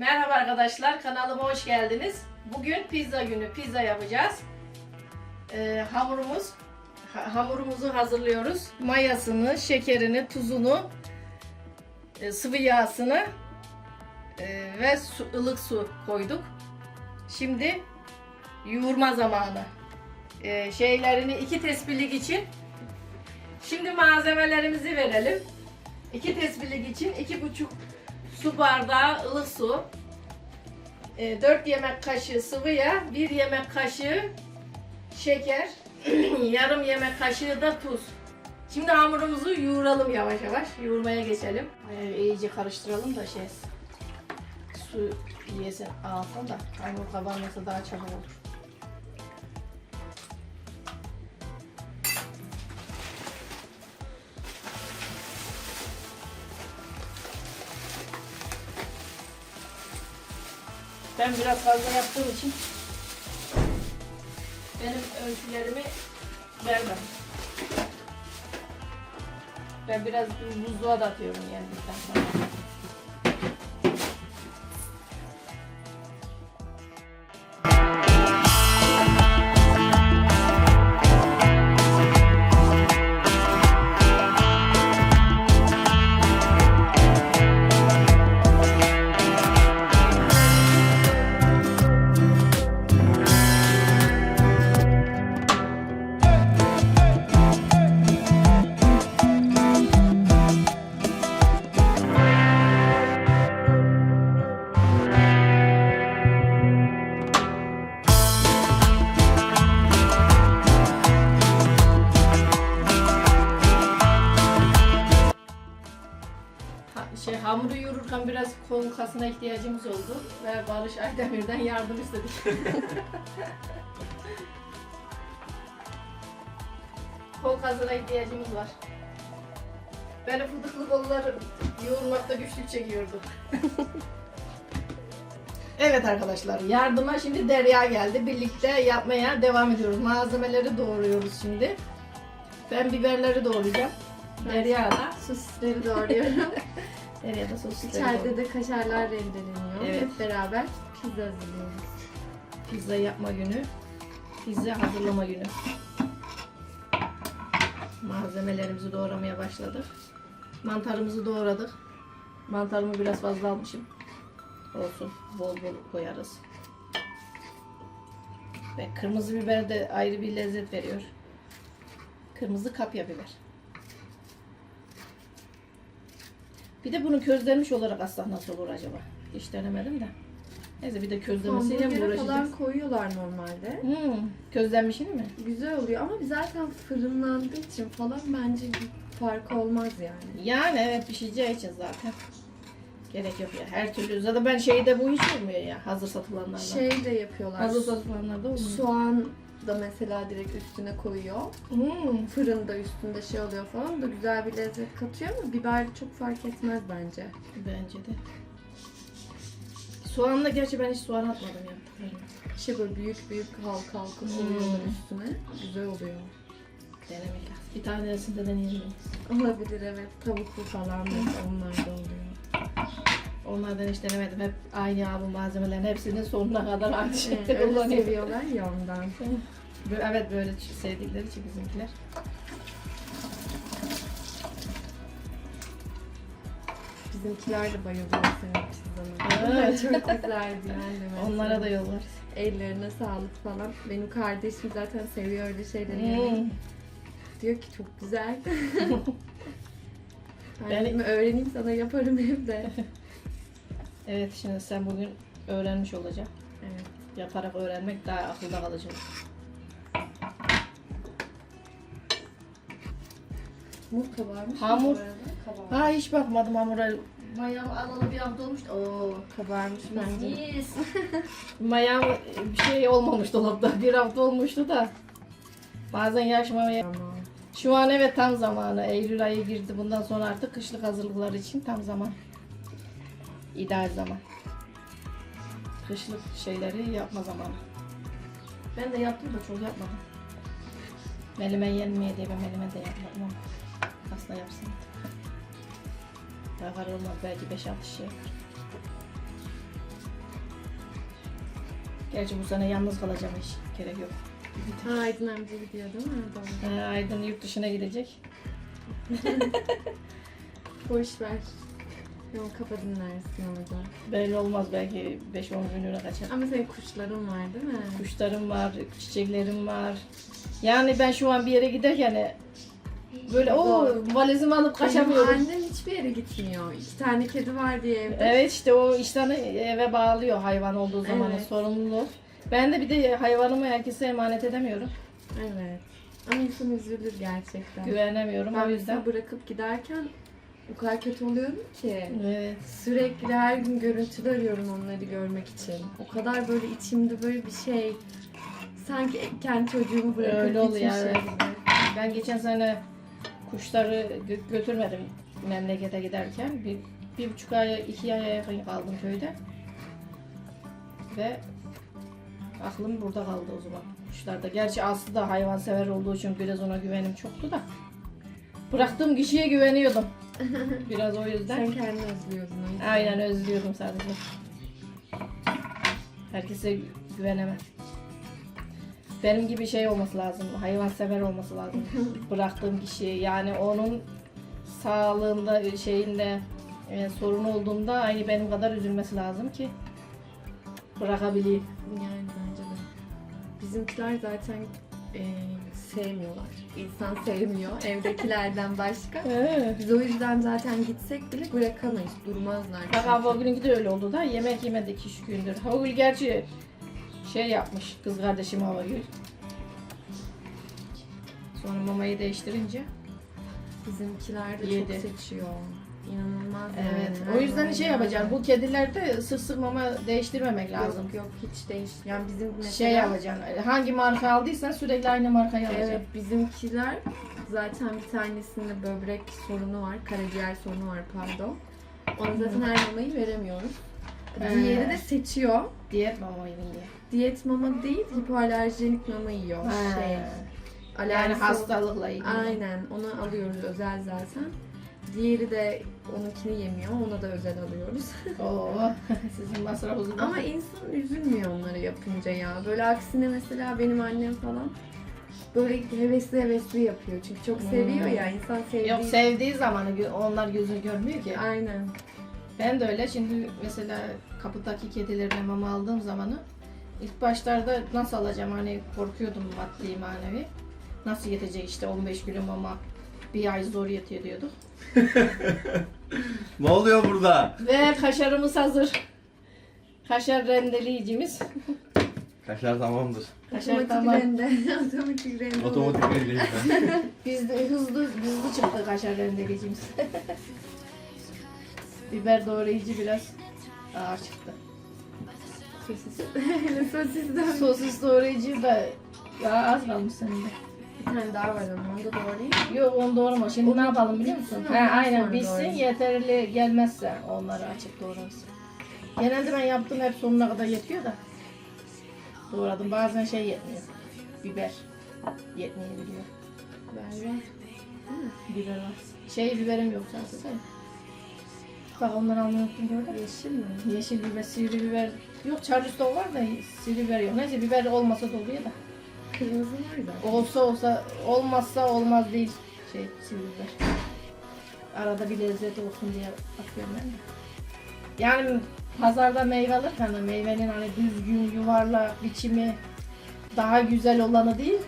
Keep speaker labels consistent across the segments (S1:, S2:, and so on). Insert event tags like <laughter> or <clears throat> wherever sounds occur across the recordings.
S1: Merhaba arkadaşlar, kanalıma hoş geldiniz. Bugün pizza günü, pizza yapacağız. Ee, hamurumuz, ha- hamurumuzu hazırlıyoruz. Mayasını, şekerini, tuzunu, e, sıvı yağsını e, ve su, ılık su koyduk. Şimdi yoğurma zamanı. Ee, şeylerini iki tespihlik için. Şimdi malzemelerimizi verelim. İki tespihlik için iki buçuk su bardağı ılık su, 4 yemek kaşığı sıvı yağ, 1 yemek kaşığı şeker, <clears throat> yarım yemek kaşığı da tuz. Şimdi hamurumuzu yoğuralım yavaş yavaş. Yoğurmaya geçelim. Ee, iyice karıştıralım da şey su yesin alsın da hamur kabarması daha çabuk olur. Ben biraz fazla yaptığım için benim ölçülerimi vermem. Ben biraz buzluğa da atıyorum yani yoğururken biraz kol kasına ihtiyacımız oldu ve Barış Aydemir'den yardım istedik. <laughs> kol kasına ihtiyacımız var. Benim fıtıklı kollarım yoğurmakta güçlük çekiyordu. <laughs> evet arkadaşlar yardıma şimdi Derya geldi. Birlikte yapmaya devam ediyoruz. Malzemeleri doğruyoruz şimdi. Ben biberleri doğrayacağım. Derya da
S2: Sosisleri doğruyorum. <laughs>
S1: Derya da sosisleri
S2: İçeride de kaşarlar rendeleniyor.
S1: Evet.
S2: Hep beraber pizza hazırlıyoruz.
S1: Pizza yapma günü, pizza hazırlama günü. Malzemelerimizi doğramaya başladık. Mantarımızı doğradık. Mantarımı biraz fazla almışım. Olsun, bol bol koyarız. Ve kırmızı biber de ayrı bir lezzet veriyor. Kırmızı kapya biber. Bir de bunu közlenmiş olarak atsak nasıl olur acaba? Hiç denemedim de. Neyse bir de közlemesiyle mi
S2: Hamburgere falan
S1: uğraşacağız?
S2: koyuyorlar normalde.
S1: Hmm, közlenmişini mi?
S2: Güzel oluyor ama zaten fırınlandığı için falan bence bir fark olmaz yani.
S1: Yani evet pişeceği için zaten. Gerek yok ya. Her türlü zaten ben şeyde bu hiç olmuyor ya. Hazır satılanlarda.
S2: Şey de yapıyorlar.
S1: hazır satılanlarda olmuyor.
S2: Soğan da mesela direkt üstüne koyuyor.
S1: Hmm.
S2: Fırında üstünde şey oluyor falan da güzel bir lezzet katıyor ama biber çok fark etmez bence.
S1: Bence de. Soğanla gerçi ben hiç soğan atmadım ya.
S2: Şey böyle büyük büyük halka halka
S1: Hmm.
S2: koyuyorlar üstüne. Güzel oluyor.
S1: Denemek lazım. Bir tanesini de deneyelim.
S2: Olabilir evet. Tavuklu falan mesela onlar da oluyor.
S1: Onlardan hiç denemedim. Hep aynı abi malzemelerin hepsinin sonuna kadar aynı
S2: Evet,
S1: kullanıyor.
S2: seviyorlar ya ondan.
S1: Evet böyle sevdikleri için bizimkiler.
S2: Bizimkiler de bayılıyor senin pizzana.
S1: Evet.
S2: Çok güzeldi yani.
S1: Onlara da yollarız.
S2: Ellerine sağlık falan. Benim kardeşim zaten seviyor öyle şeyleri
S1: Hmm.
S2: Diyor ki çok güzel. <laughs> ben dedim, öğreneyim sana yaparım evde. <laughs>
S1: Evet şimdi sen bugün öğrenmiş olacaksın.
S2: evet.
S1: Yaparak öğrenmek daha akılda kalıcı.
S2: Hamur kabarmış mı
S1: Hamur.
S2: Kabarmış.
S1: Ha hiç bakmadım hamura. Mayam alalı bir hafta olmuştu. Oo.
S2: Kabarmış bence.
S1: Yes. <laughs> Mayam bir şey olmamış dolapta. Bir hafta olmuştu da. Bazen yaşmamaya.
S2: Ama
S1: Şu an evet tam zamanı. Eylül ayı girdi. Bundan sonra artık kışlık hazırlıklar için tam zaman. İdeal zaman. Kışlık şeyleri yapma zamanı. Ben de yaptım da çok yapmadım. Melime yenmeye diye ben melime de yapmadım ama aslında yapsın. Daha olmaz belki 5-6 şey yapar. Gerçi bu sene yalnız kalacağım hiç. Gerek yok.
S2: Ha, Aydın amca gidiyor değil mi?
S1: Ee, Aydın yurt dışına gidecek. <laughs>
S2: Boş ver. Yok kafa dinlersin orada.
S1: Belli olmaz belki 5-10 günlüğüne kaçar.
S2: Ama senin kuşların var değil mi?
S1: Kuşlarım var, çiçeklerim var. Yani ben şu an bir yere giderken e, böyle o valizimi alıp
S2: Benim
S1: kaçamıyorum.
S2: annem hiçbir yere gitmiyor. İki tane kedi var diye evde.
S1: Evet işte o işten eve bağlıyor hayvan olduğu zaman
S2: Evet.
S1: sorumluluk. Ben de bir de hayvanımı herkese emanet edemiyorum.
S2: Evet. Ama insan üzülür gerçekten.
S1: Güvenemiyorum
S2: Ben
S1: o yüzden.
S2: bırakıp giderken o kadar kötü oluyorum ki.
S1: Evet.
S2: Sürekli her gün görüntülü arıyorum onları görmek için. O kadar böyle içimde böyle bir şey. Sanki kendi çocuğumu bırakıp
S1: Öyle oluyor, evet.
S2: gibi.
S1: Ben geçen sene kuşları gö- götürmedim memlekete giderken. Bir, bir buçuk ay, iki aya yakın kaldım köyde. Ve aklım burada kaldı o zaman kuşlarda. Gerçi Aslı da hayvansever olduğu için biraz ona güvenim çoktu da. Bıraktığım kişiye güveniyordum. Biraz o yüzden.
S2: Sen kendini özlüyorsun. o yüzden.
S1: Aynen özlüyorum sadece. Herkese güvenemem. Benim gibi şey olması lazım, hayvansever olması lazım. <laughs> Bıraktığım kişi yani onun sağlığında şeyinde e, sorun olduğunda aynı benim kadar üzülmesi lazım ki bırakabileyim.
S2: Yani bence de. Bizimkiler zaten e, sevmiyorlar. İnsan sevmiyor evdekilerden başka. <laughs> Biz o yüzden zaten gitsek bile bırakamayız. Durmazlar.
S1: Havva Gül'ünki de öyle oldu da yemek yemedik üç gündür. Havva Gül gerçi şey yapmış kız kardeşim Havva Gül. Sonra mamayı değiştirince
S2: Bizimkiler de
S1: Yedi.
S2: çok seçiyor. İnanılmaz
S1: Evet.
S2: yani.
S1: O yüzden şey yapacağım. Bu kedilerde sık sık mama değiştirmemek lazım.
S2: Yok yok hiç değiş. Yani bizim mesela
S1: Şey yapacaksın. Hangi marka aldıysan sürekli aynı markayı alacaksın.
S2: Evet bizimkiler zaten bir tanesinde böbrek sorunu var, karaciğer sorunu var pardon. Ona zaten her mamayı veremiyoruz.
S1: He.
S2: Diğeri de seçiyor.
S1: Diyet mama diye.
S2: Diyet mama değil, hipoalerjenik mama yiyor. Şey,
S1: yani
S2: alerjisi
S1: hastalıkla ilgili.
S2: Aynen, onu alıyoruz özel zaten. Diğeri de onunkini yemiyor, ona da özel alıyoruz. <laughs>
S1: Oo, <laughs> sizin masrafınız
S2: Ama insan üzülmüyor onları yapınca ya. Böyle aksine mesela benim annem falan böyle hevesli hevesli yapıyor. Çünkü çok seviyor
S1: Hmm.
S2: ya insan sevdiği.
S1: Yok sevdiği zamanı gö- onlar gözünü görmüyor ki.
S2: Aynen.
S1: Ben de öyle. Şimdi mesela kapıdaki kedilerine mama aldığım zamanı ilk başlarda nasıl alacağım hani korkuyordum maddi manevi. Nasıl yetecek işte 15 kilo mama bir ay zor yetiyor diyorduk. <laughs>
S3: Ne oluyor burada?
S1: Ve kaşarımız hazır. Kaşar rendeleyicimiz.
S3: Kaşar tamamdır.
S1: Kaşar
S2: Otomatik
S1: tamam.
S2: rende. <laughs> Otomatik rende.
S3: Otomatik rendeyim ben. <laughs>
S1: Biz de hızlı hızlı çıktı kaşar rendeleyicimiz. Biber doğrayıcı biraz ağır çıktı. Sosis.
S2: Sosis
S1: doğrayıcı da ya az kalmış senin de.
S2: Bir tane daha var ama onu da doğrayayım.
S1: Yok onu doğrama. Şimdi ne yapalım biliyor musun? He, aynen bitsin yeterli gelmezse onları açıp doğrarız. Genelde ben yaptım hep sonuna kadar yetiyor da. Doğradım. Bazen şey yetmiyor. Biber yetmeyebiliyor.
S2: Ver ver.
S1: Biber var. Şey biberim yok zaten. Bak onları almayı unuttum gördün?
S2: Yeşil mi?
S1: Yeşil biber, sivri biber. Yok charleston var da sivri biber yok. Neyse biber olmasa da oluyor da.
S2: Kırmızı var zaten.
S1: Olsa olsa olmazsa olmaz değil şey sivri biber. Arada bir lezzet olsun diye atıyorum ben de. Yani pazarda meyve alırken de meyvenin hani düzgün, yuvarlak, biçimi daha güzel olanı değil.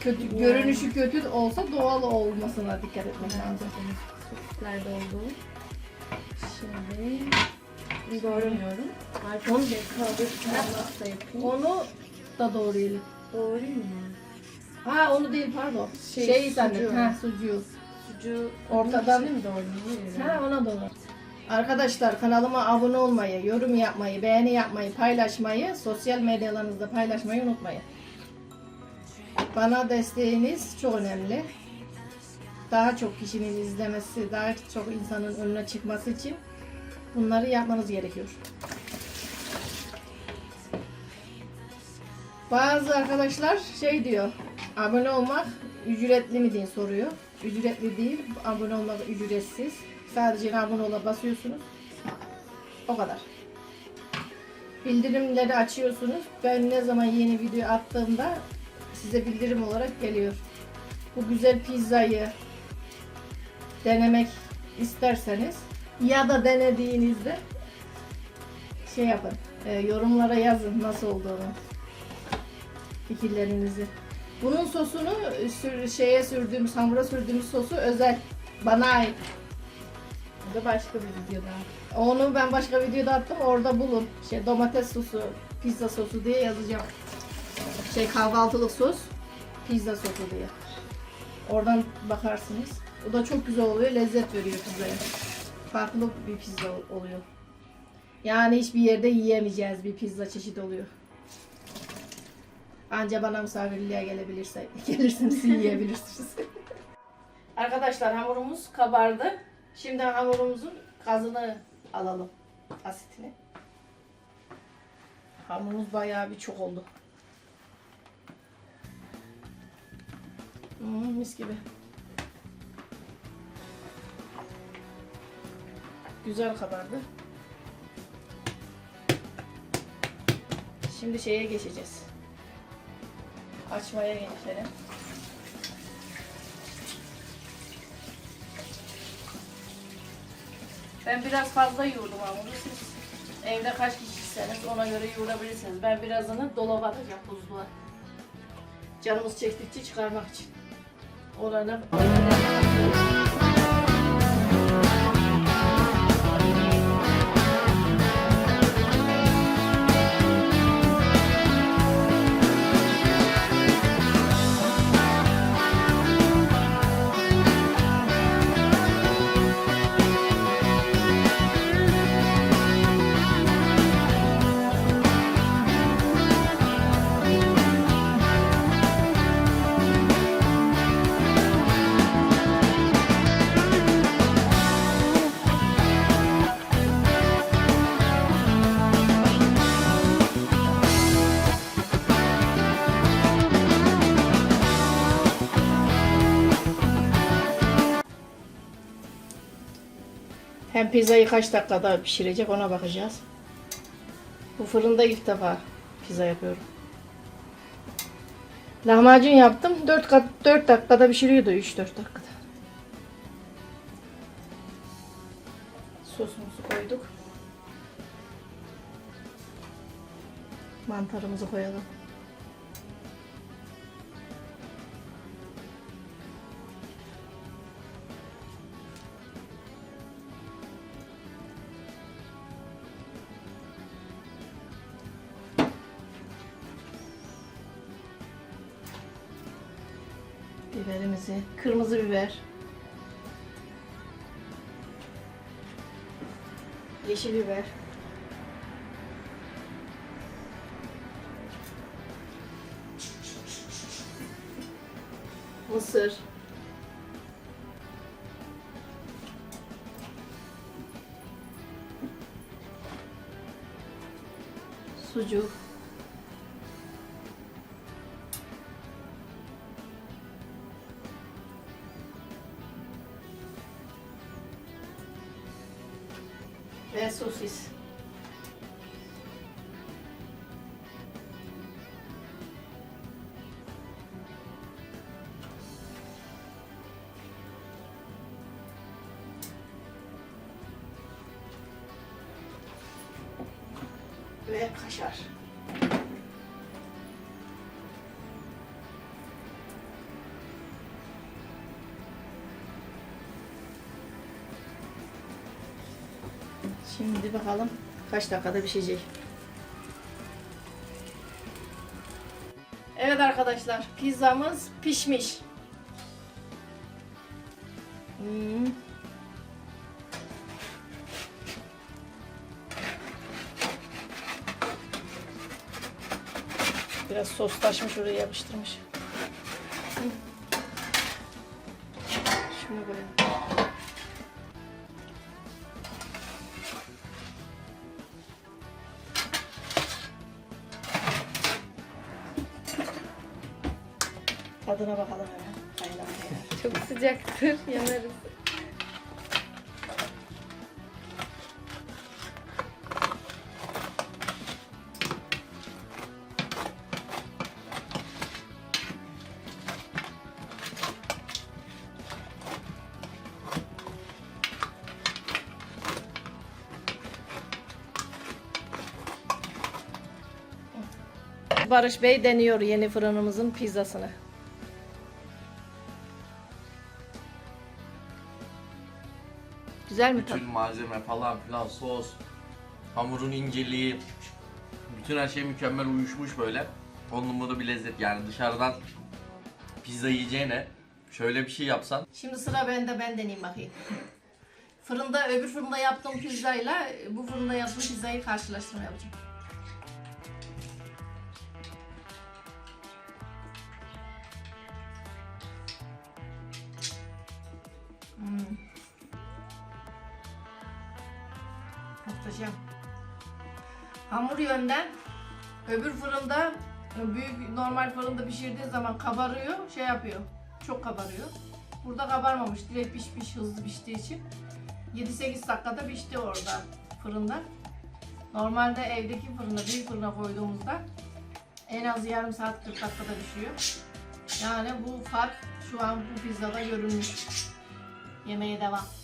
S1: Kötü,
S2: Yani.
S1: görünüşü kötü olsa doğal olmasına dikkat etmek lazım.
S2: Sosisler doldu. Şimdi doğramıyorum. Da.
S1: Onu da doğrayalım.
S2: Doğrayayım mı?
S1: Ha onu değil pardon.
S2: Şey,
S1: Şey,
S2: sucuğu.
S1: Ha sucuğu.
S2: Sucuğu
S1: Ortadan-
S2: mi doğrayayım?
S1: Ha ona doğru. Arkadaşlar kanalıma abone olmayı, yorum yapmayı, beğeni yapmayı, paylaşmayı, sosyal medyalarınızda paylaşmayı unutmayın. Bana desteğiniz çok önemli. Daha çok kişinin izlemesi, daha çok insanın önüne çıkması için bunları yapmanız gerekiyor. Bazı arkadaşlar şey diyor, abone olmak ücretli mi diye soruyor. Ücretli değil, abone olmak ücretsiz. Sadece abone ola basıyorsunuz. O kadar. Bildirimleri açıyorsunuz. Ben ne zaman yeni video attığımda size bildirim olarak geliyor. Bu güzel pizzayı denemek isterseniz ya da denediğinizde şey yapın. e, yorumlara yazın nasıl olduğunu. Fikirlerinizi. Bunun sosunu sür, şeye sürdüğümüz, hamura sürdüğümüz sosu özel. Bana ait.
S2: Bu da başka bir videoda.
S1: Onu ben başka videoda attım. Orada bulun. Şey domates sosu, pizza sosu diye yazacağım. Şey kahvaltılık sos, pizza sosu diye. Oradan bakarsınız. O da çok güzel oluyor. Lezzet veriyor pizzaya. Farklı bir pizza ol- oluyor. Yani hiçbir yerde yiyemeyeceğiz bir pizza çeşidi oluyor. Anca bana misafirliğe gelebilirse, <laughs> gelirseniz yiyebilirsiniz. <laughs> Arkadaşlar hamurumuz kabardı. Şimdi hamurumuzun gazını alalım. Asitini. Hamurumuz bayağı bir çok oldu. Hmm, mis gibi. Güzel kabardı. Şimdi şeye geçeceğiz. Açmaya geçelim. Ben biraz fazla yoğurdum hamuru. Siz evde kaç kişiyseniz ona göre yoğurabilirsiniz. Ben birazını dolaba atacağım buzluğa. Canımız çektikçe çıkarmak için. Oranı Hem pizzayı kaç dakikada pişirecek ona bakacağız. Bu fırında ilk defa pizza yapıyorum. Lahmacun yaptım. 4 kat 4 dakikada pişiriyordu 3-4 dakikada. Sosumuzu koyduk. Mantarımızı koyalım. Biberimizi, kırmızı biber. Yeşil biber. Mısır. Sucuk. Şimdi bakalım kaç dakikada pişecek. Evet arkadaşlar pizzamız pişmiş. Hmm. Biraz sos taşmış oraya yapıştırmış. Şunu koyalım. tadına bakalım hemen.
S2: Çok sıcaktır, yanarız.
S1: Barış Bey deniyor yeni fırınımızın pizzasını. Güzel mi tat?
S3: Bütün malzeme falan filan sos, hamurun inceliği, bütün her şey mükemmel uyuşmuş böyle. On numara bir lezzet yani dışarıdan pizza yiyeceğine şöyle bir şey yapsan
S1: Şimdi sıra bende ben deneyeyim bakayım. <laughs> Fırında öbür fırında yaptığım pizzayla bu fırında yaptığım pizzayı karşılaştırma yapacağım. Hmm. Muhteşem. Hamur yönden öbür fırında büyük normal fırında pişirdiği zaman kabarıyor, şey yapıyor. Çok kabarıyor. Burada kabarmamış. Direkt pişmiş, hızlı piştiği için. 7-8 dakikada pişti orada fırında. Normalde evdeki fırına, büyük fırına koyduğumuzda en az yarım saat 40 dakikada pişiyor. Yani bu fark şu an bu pizzada görünmüş. Yemeğe devam.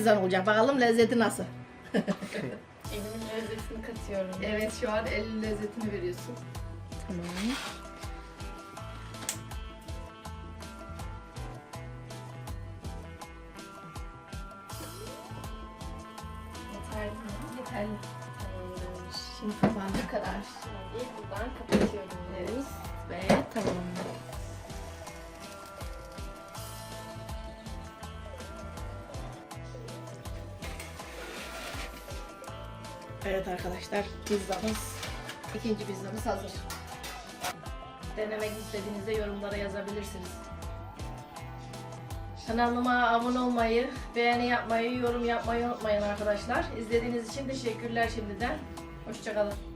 S1: Pizzan olacak. Bakalım lezzeti nasıl? <laughs>
S2: Elimin lezzetini katıyorum.
S1: Evet şu an el lezzetini veriyorsun.
S2: Tamam. Yeterli mi?
S1: Yeterli.
S2: Tamamdır.
S1: Şimdi kapandı kadar.
S2: Şimdi buradan kapatıyoruz. Ve tamam.
S1: Evet arkadaşlar pizzamız, ikinci pizzamız hazır. Denemek istediğinizde yorumlara yazabilirsiniz. Kanalıma abone olmayı, beğeni yapmayı, yorum yapmayı unutmayın arkadaşlar. İzlediğiniz için teşekkürler şimdiden. Hoşçakalın.